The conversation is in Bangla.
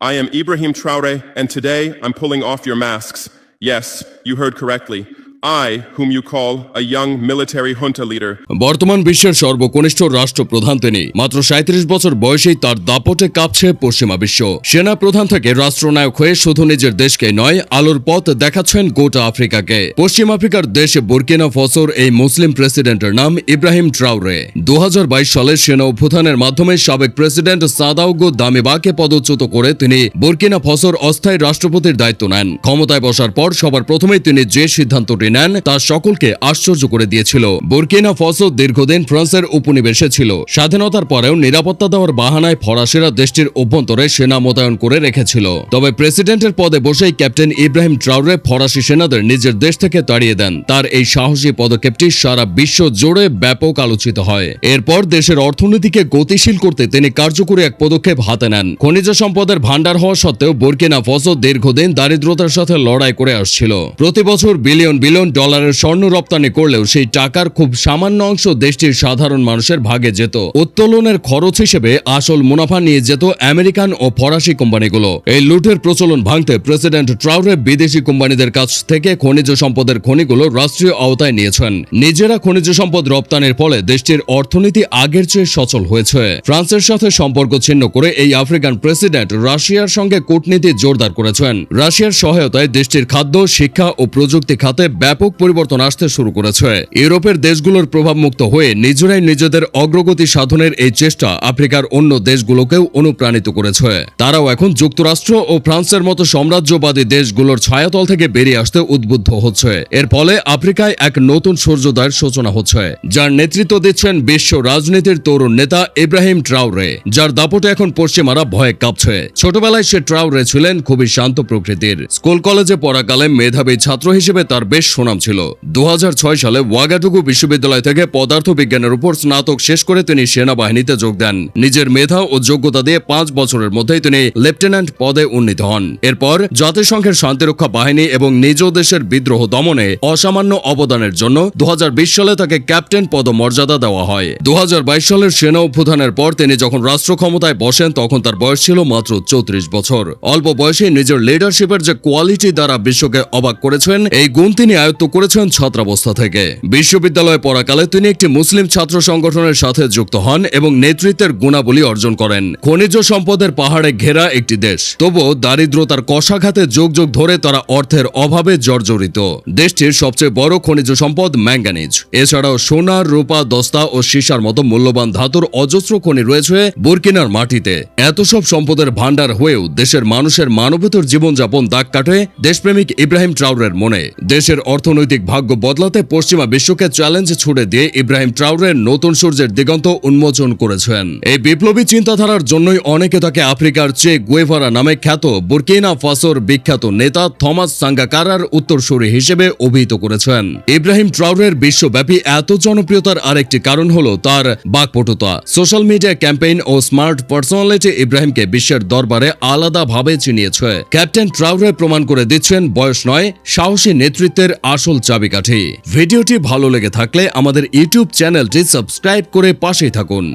I am Ibrahim Traore, and today I'm pulling off your masks. Yes, you heard correctly. I, whom you call a young military junta leader, বর্তমান বিশ্বের সর্বকনিষ্ঠ রাষ্ট্রপ্রধান তিনি। মাত্র সাঁত্রিশ বছর বয়সেই তার দাপটে কাঁপছে পশ্চিমা বিশ্ব। সেনা প্রধান থেকে রাষ্ট্রনায়ক হয়ে শুধু নিজের দেশকে নয় আলোর পথ দেখাচ্ছেন গোটা আফ্রিকাকে। পশ্চিম আফ্রিকার দেশ বুর্কিনা ফসর এই মুসলিম প্রেসিডেন্টের নাম ইব্রাহিম ট্রাউরে। দু হাজার বাইশ সালে সেনা অভ্যুত্থানের মাধ্যমে সাবেক প্রেসিডেন্ট সাদাউগো দামিবাকে পদচ্যুত করে তিনি বুর্কিনা ফসর অস্থায়ী রাষ্ট্রপতির দায়িত্ব নেন। ক্ষমতায় বসার পর সবার প্রথমেই তিনি যে সিদ্ধান্তটি নেন, তা সকলকে আশ্চর্য করে দিয়েছিল। বুর্কিনা ফসো দীর্ঘদিন ফ্রান্সের উপনিবেশে ছিল। স্বাধীনতার পরেও নিরাপত্তা দেওয়ার বাহানায় ফরাসিরা দেশটির অভ্যন্তরে সেনা মোতায়েন করে রেখেছিল। তবে প্রেসিডেন্টের পদে বসেই ক্যাপ্টেন ইব্রাহিম ট্রাউরে ফরাসি সেনাদের নিজের দেশ থেকে তাড়িয়ে দেন। তার এই সাহসী পদক্ষেপটি সারা বিশ্ব জুড়ে ব্যাপক আলোচিত হয়। এরপর দেশের অর্থনীতিকে গতিশীল করতে তিনি কার্যকরী এক পদক্ষেপ হাতে নেন। খনিজ সম্পদের ভাণ্ডার হওয়া সত্ত্বেও বুর্কিনা ফসো দীর্ঘদিন দারিদ্রতার সাথে লড়াই করে আসছিল। প্রতি বছর বিলিয়ন বিলিয়ন ডলারের স্বর্ণ রপ্তানি করলেও সেই টাকার খুব সামান্য অংশ দেশটির সাধারণ মানুষের ভাগে যেত। উত্তোলনের খরচ হিসেবে আসল মুনাফা নিয়ে যেত আমেরিকান ও ফরাসি কোম্পানিগুলো। এই লুটের প্রচলন ভাঙতে প্রেসিডেন্ট ট্রাউরে বিদেশি কোম্পানিদের কাছ থেকে খনিজ সম্পদের খনিগুলো রাষ্ট্রীয় আওতায় নিয়েছেন। নিজেরা খনিজ সম্পদ রপ্তানির ফলে দেশটির অর্থনীতি আগের চেয়ে সচল হয়েছে। ফ্রান্সের সাথে সম্পর্ক ছিন্ন করে এই আফ্রিকান প্রেসিডেন্ট রাশিয়ার সঙ্গে কূটনীতি জোরদার করেছেন। রাশিয়ার সহায়তায় দেশটির খাদ্য, শিক্ষা ও প্রযুক্তি খাতে ব্যাপক পরিবর্তন আসতে শুরু করেছে। ইউরোপের দেশগুলোর প্রভাবমুক্ত হয়ে নিজেরাই নিজেদের অগ্রগতি সাধনের এই চেষ্টা আফ্রিকার অন্য দেশগুলোকেও অনুপ্রাণিত করেছে। তারাও এখন যুক্তরাষ্ট্র ও ফ্রান্সের মতো সাম্রাজ্যবাদী দেশগুলোর ছায়াতল থেকে বেরিয়ে আসতে উদ্বুদ্ধ হচ্ছে। এর ফলে আফ্রিকায় এক নতুন সূর্যোদয়ের সূচনা হচ্ছে, যার নেতৃত্ব দিচ্ছেন বিশ্ব রাজনীতির তরুণ নেতা ইব্রাহিম ট্রাউরে, যার দাপটে এখন পশ্চিমারা ভয়ে কাঁপছে। ছোটবেলায় সে ট্রাউরে ছিলেন খুবই শান্ত প্রকৃতির। স্কুল কলেজে পড়াকালে মেধাবী ছাত্র হিসেবে তার বেশ সুনাম ছিল। দু হাজার ছয় সালে ওয়াগাটুকু বিশ্ববিদ্যালয় থেকে পদার্থ বিজ্ঞানের উপর স্নাতক শেষ করে তিনি সেনাবাহিনীতে যোগ দেন। নিজের মেধা ও যোগ্যতা দিয়ে পাঁচ বছরের মধ্যেই তিনি লেফটেন্যান্ট পদে উন্নীত হন। এরপর জাতিসংঘের শান্তিরক্ষা বাহিনী এবং নিজ দেশের বিদ্রোহ দমনে অসামান্য অবদানের জন্য দু হাজার বিশ সালে তাকে ক্যাপ্টেন পদমর্যাদা দেওয়া হয়। দু হাজার বাইশ সালের সেনা অভ্যুত্থানের পর তিনি যখন রাষ্ট্র ক্ষমতায় বসেন, তখন তার বয়স ছিল মাত্র চৌত্রিশ বছর। অল্প বয়সে নিজের লিডারশিপের যে কোয়ালিটি দ্বারা বিশ্বকে অবাক করেছেন, এই গুণ তিনি আয়ত্ত করেছেন ছাত্রাবস্থা থেকে। বিশ্ববিদ্যালয়ে পড়াকালে তিনি একটি মুসলিম ছাত্র সংগঠনের সাথে যুক্ত হন এবং নেতৃত্বের গুণাবলী অর্জন করেন। খনিজ সম্পদের পাহাড়ে ঘেরা একটি দেশ। তবুও দারিদ্রতার কষাঘাতে যুগ যুগ ধরে তারা অর্থের অভাবে জর্জরিত। দেশটির সবচেয়ে বড় খনিজ সম্পদ ম্যাঙ্গানিজ। এছাড়াও সোনার রূপা, দস্তা ও সীসার মতো মূল্যবান ধাতুর অজস্র খনি রয়েছে বুরকিনার মাটিতে। এত সব সম্পদের ভাণ্ডার হয়েও দেশের মানুষের মানবতর জীবনযাপন দাগ কাটে দেশপ্রেমিক ইব্রাহিম ট্রাউরের মনে। দেশের অর্থনৈতিক ভাগ্য বদলাতে পশ্চিমা বিশ্বকে চ্যালেঞ্জ ছুড়ে দিয়ে ইব্রাহিম ট্রাউরের নতুন সূর্যের দিগন্ত উন্মোচন করেছেন। এই বিপ্লবী চিন্তাধারার জন্যই অনেকে তাকে আফ্রিকার চেয়ে গুয়েভারা নামে খ্যাত বুরকিনা ফাসোর বিখ্যাত নেতা থমাস সাঙ্গাকারার উত্তরসূরি হিসেবে অভিহিত করেছেন। ইব্রাহিম ট্রাউরের বিশ্বব্যাপী এত জনপ্রিয়তার আরেকটি কারণ হল তার বাকপটুতা। সোশ্যাল মিডিয়া ক্যাম্পেইন ও স্মার্ট পার্সোনালিটি ইব্রাহিমকে বিশ্বের দরবারে আলাদাভাবে চিনিয়েছে। ক্যাপ্টেন ট্রাউরে প্রমাণ করে দিচ্ছেন, বয়স নয়, সাহসী নেতৃত্বের আসল চাবিকাঠি। ভিডিওটি ভালো লেগে থাকলে আমাদের ইউটিউব চ্যানেলটি সাবস্ক্রাইব করে পাশেই থাকুন।